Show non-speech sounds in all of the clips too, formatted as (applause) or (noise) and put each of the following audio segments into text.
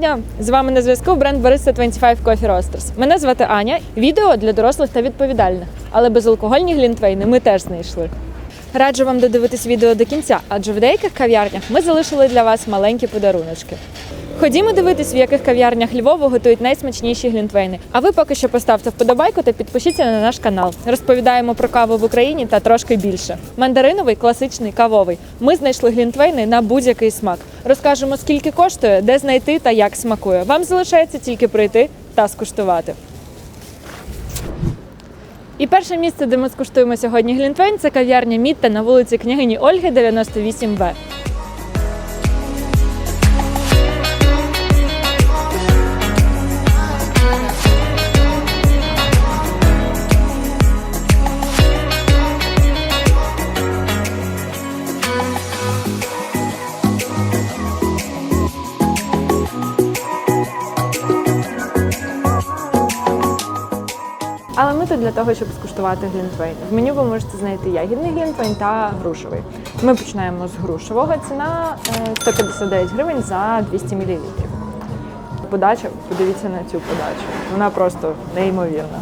Дня! З вами на зв'язку бренд Barista 25 Coffee Roasters. Мене звати Аня. Відео для дорослих та відповідальних, але безалкогольні глінтвейни ми теж знайшли. Раджу вам додивитись відео до кінця, адже в деяких кав'ярнях ми залишили для вас маленькі подаруночки. Ходімо дивитись, в яких кав'ярнях Львову готують найсмачніші глінтвейни. А ви поки що поставте вподобайку та підпишіться на наш канал. Розповідаємо про каву в Україні та трошки більше. Мандариновий, класичний, кавовий. Ми знайшли глінтвейни на будь-який смак. Розкажемо, скільки коштує, де знайти та як смакує. Вам залишається тільки прийти та скуштувати. І перше місце, де ми скуштуємо сьогодні глінтвейн, це кав'ярня Мітта на вулиці княгині Ольги, 98В. Для того, щоб скуштувати глінтвейн. В меню ви можете знайти ягідний глінтвейн та грушевий. Ми починаємо з грушевого. Ціна е, 159 гривень за 200 мл. Подача, подивіться на цю подачу. Вона просто неймовірна.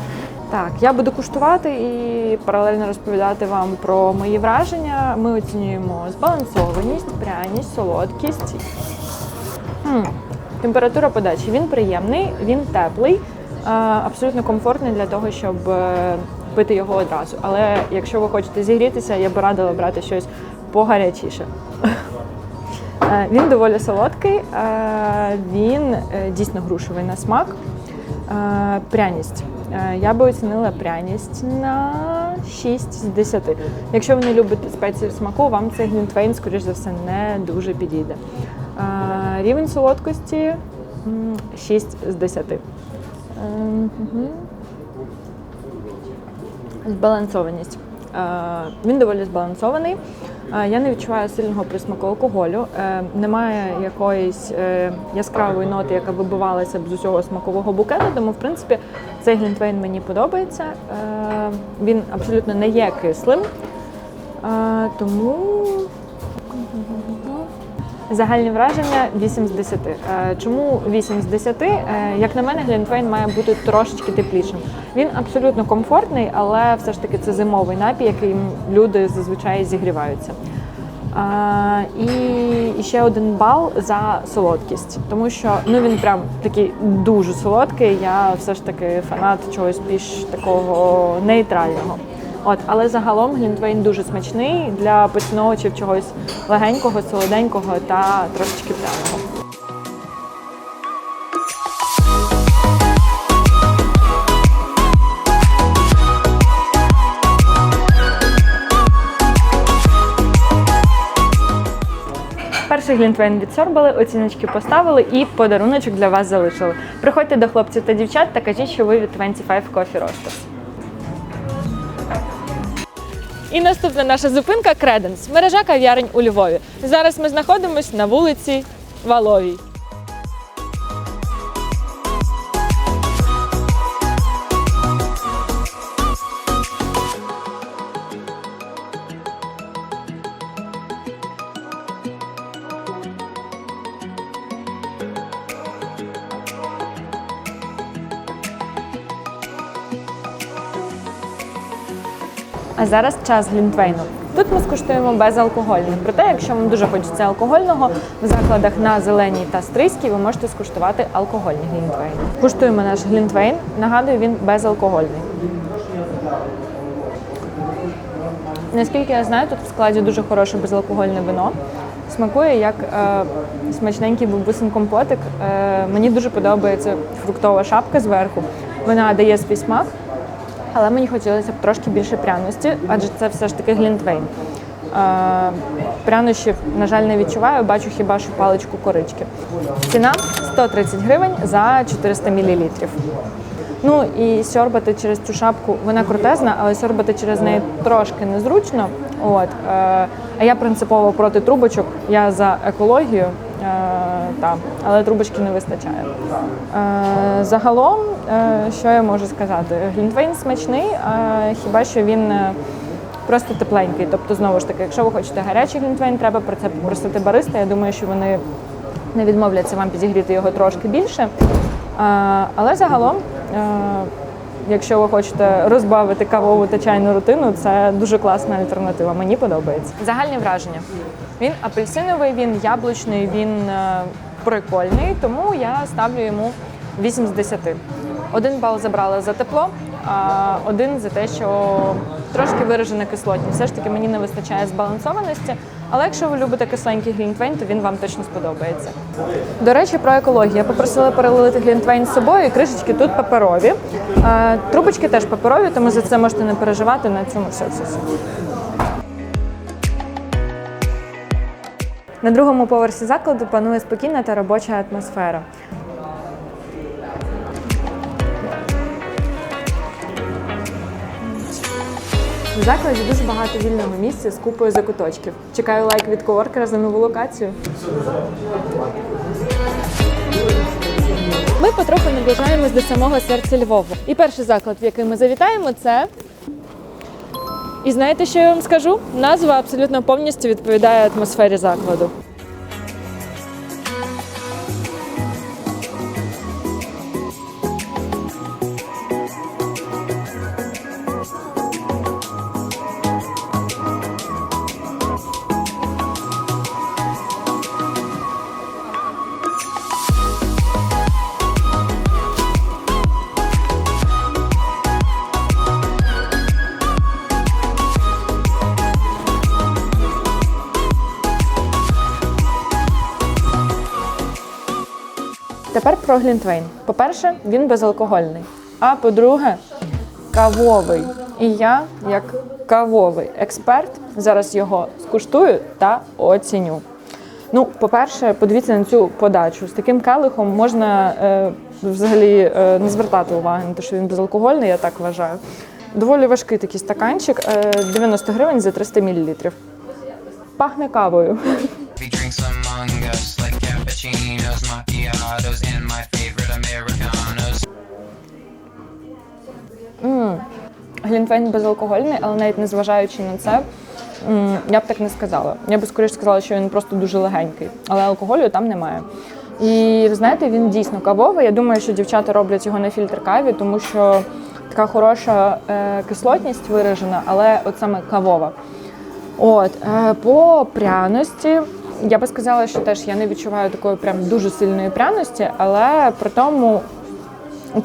Так, я буду куштувати і паралельно розповідати вам про мої враження. Ми оцінюємо збалансованість, пряність, солодкість. М, Температура подачі. Він приємний, він теплий, е, абсолютно комфортний для того, щоб е, пити його одразу. Але якщо ви хочете зігрітися, я б радила брати щось погарячіше. (laughs) Е, Він доволі солодкий, е, він дійсно грушевий на смак. Пряність. Я би оцінила пряність на 6 з 10. Якщо ви не любите спеції смаку, вам цей глінтвейн, скоріш за все, не дуже підійде. Рівень солодкості 6 з 10. Е, мгм. Збалансованість. Е, Він доволі збалансований. Е, Я не відчуваю сильного присмаку алкоголю. Е, Немає якоїсь яскравої ноти, яка вибивалася б з усього смакового букету. Тому, в принципі, цей глінтвейн мені подобається. Він абсолютно не є кислим. Тому Загальні враження 8 з 10. Е, Чому 8 з 10? Е, Як на мене, Глінтвейн має бути трошечки теплішим. Він абсолютно комфортний, але все ж таки це зимовий напій, яким люди зазвичай зігріваються. І, і ще один бал за солодкість, тому що ну він прям такий дуже солодкий. Я все ж таки фанат чогось більш такого нейтрального. От, але загалом глінтвейн дуже смачний для поціновувачів чогось легенького, солоденького та трошечки пряного. Перший глінтвейн відсорбали, оціночки поставили і подаруночок для вас залишили. Приходьте до хлопців та дівчат та кажіть, що ви від 25 Coffee Roasters. І наступна наша зупинка Креденс, мережа кав'ярень у Львові. Зараз ми знаходимося на вулиці Валовій. А зараз час глінтвейну. Тут ми скуштуємо безалкогольний. Проте, якщо вам дуже хочеться алкогольного, в закладах на зеленій та стрийській ви можете скуштувати алкогольний глінтвейн. Куштуємо наш глінтвейн. Нагадую, він безалкогольний. Наскільки я знаю, тут в складі дуже хороше безалкогольне вино. Смакує як е, смачненький бабусин компотик. Е, мені дуже подобається фруктова шапка зверху. Вона дає свій смак. Але мені хотілося б трошки більше пряності, адже це все ж таки глінтвейн. Е, Прянощів, на жаль, не відчуваю, бачу хіба що паличку корички. Ціна 130 гривень за 400 мл. Ну і сьорбати через цю шапку, вона крутезна, але сьорбати через неї трошки незручно. От. Е, А я принципово проти трубочок, я за екологію, е, та, але трубочки не вистачає. Е, Загалом, е, що я можу сказати? Глінтвейн смачний, е, хіба що він е, просто тепленький. Тобто, знову ж таки, якщо ви хочете гарячий глінтвейн, треба про це попросити бариста. Я думаю, що вони не відмовляться вам підігріти його трошки більше. А, але загалом, е, якщо ви хочете розбавити кавову та чайну рутину, це дуже класна альтернатива. Мені подобається. Загальні враження. Він апельсиновий, він яблучний, він е, прикольний, тому я ставлю йому 8 з 10. Один бал забрала за тепло, а один за те, що трошки виражена кислотність. Все ж таки мені не вистачає збалансованості. Але якщо ви любите кисленький глінтвейн, то він вам точно сподобається. До речі, про екологію. Я попросила перелити глінтвейн з собою, і кришечки тут паперові. Е, Трубочки теж паперові, тому за це можете не переживати на цьому все. На другому поверсі закладу панує спокійна та робоча атмосфера. В закладі дуже багато вільного місця з купою закуточків. Чекаю лайк від коворкера за нову локацію. Ми потроху наближаємось до самого серця Львова. І перший заклад, в який ми завітаємо, це. І знаєте, що я вам скажу? Назва абсолютно повністю відповідає атмосфері закладу. Тепер про глінтвейн. По-перше, він безалкогольний. А по-друге, кавовий. І я, як кавовий експерт, зараз його скуштую та оціню. Ну, по-перше, подивіться на цю подачу. З таким келихом можна е, взагалі е, не звертати уваги на те, що він безалкогольний, я так вважаю. Доволі важкий такий стаканчик, е, 90 гривень за 300 мл. Пахне кавою. Americanos. Глінтвейн безалкогольний, але навіть незважаючи на це, я б так не сказала. Я би скоріше сказала, що він просто дуже легенький, але алкоголю там немає. І ви знаєте, він дійсно кавовий. Я думаю, що дівчата роблять його на фільтр каві, тому що така хороша е, кислотність виражена, але от саме кавова. От е, по пряності. Я би сказала, що теж я не відчуваю такої прям дуже сильної пряності, але при тому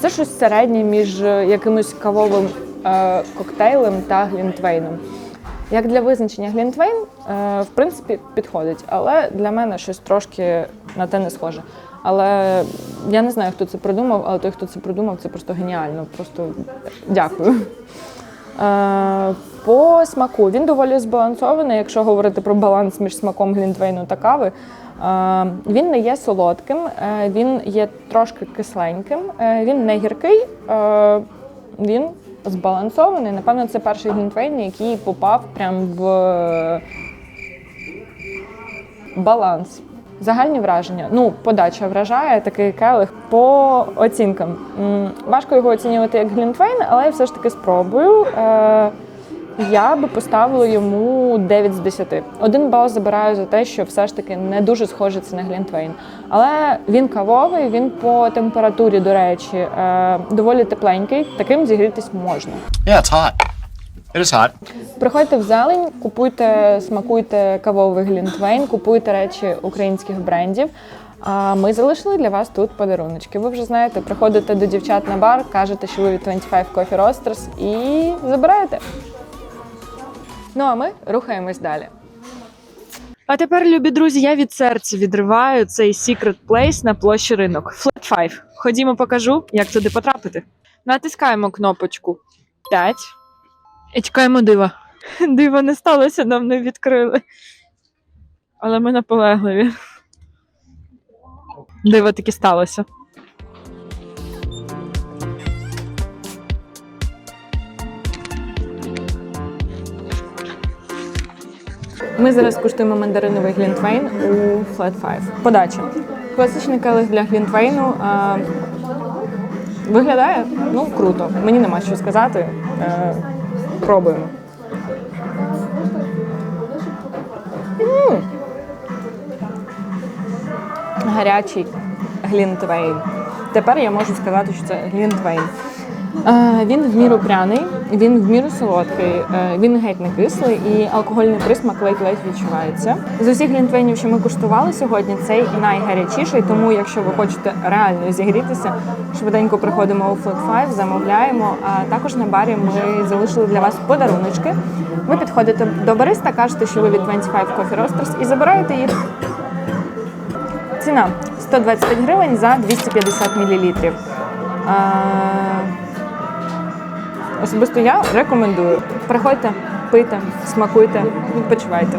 це щось середнє між е, якимось кавовим е, коктейлем та глінтвейном. Як для визначення глінтвейн, е, в принципі, підходить, але для мене щось трошки на те не схоже. Але я не знаю, хто це придумав, але той, хто це придумав, це просто геніально. Просто дякую. Е, По смаку він доволі збалансований, якщо говорити про баланс між смаком глінтвейну та кави. Е, Він не є солодким, е, він є трошки кисленьким, він не гіркий, він збалансований. Напевно, це перший глінтвейн, який попав прям в баланс. Загальні враження. Ну, подача вражає такий келих по оцінкам. Важко його оцінювати як глінтвейн, але я все ж таки спробую. Е, я би поставила йому 9 з 10. Один бал забираю за те, що все ж таки не дуже схоже це на глінтвейн. Але він кавовий, він по температурі, до речі, е, доволі тепленький. Таким зігрітись можна. Yeah, it's hot. It is hot. Приходьте в зелень, купуйте, смакуйте кавовий глінтвейн, купуйте речі українських брендів. А ми залишили для вас тут подаруночки. Ви вже знаєте, приходите до дівчат на бар, кажете, що ви від 25 Coffee Roasters і забираєте. Ну а ми рухаємось далі. А тепер, любі друзі, я від серця відриваю цей Secret Place на площі ринок. Flat 5. Ходімо, покажу, як туди потрапити. Натискаємо кнопочку 5. І чекаємо дива. (laughs) Дива не сталося, нам не відкрили. Але ми наполегливі. Диво таки сталося. Ми зараз куштуємо мандариновий глінтвейн у Flat 5. Подача. Класичний келих для глінтвейну. А, виглядає ну круто. Мені нема що сказати. Е, пробуємо. М. гарячий глінтвейн. Тепер я можу сказати, що це глінтвейн. Е, Він в міру пряний, він в міру солодкий, е, він геть не кислий і алкогольний присмак ледь-ледь відчувається. З усіх глінтвейнів, що ми куштували сьогодні, цей найгарячіший. Тому, якщо ви хочете реально зігрітися, швиденько приходимо у Flat Five, замовляємо. А також на барі ми залишили для вас подаруночки. Ви підходите до бариста, кажете, що ви від 25 Coffee Roasters і забираєте їх. Ціна 125 гривень за 250 мл. Особисто я рекомендую. Приходьте, пийте, смакуйте, відпочивайте.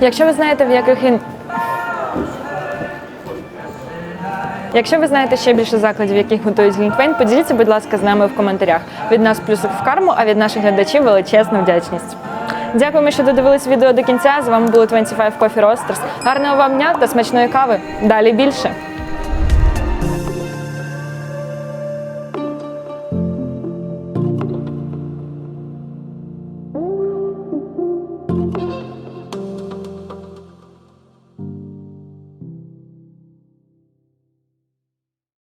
Якщо ви знаєте, в яких Якщо ви знаєте ще більше закладів, яких готують глінтвейн, поділіться, будь ласка, з нами в коментарях. Від нас плюсик в карму, а від наших глядачів величезна вдячність. Дякуємо, що додивились відео до кінця. З вами були 25 Coffee Roasters. Гарного вам дня та смачної кави. Далі більше.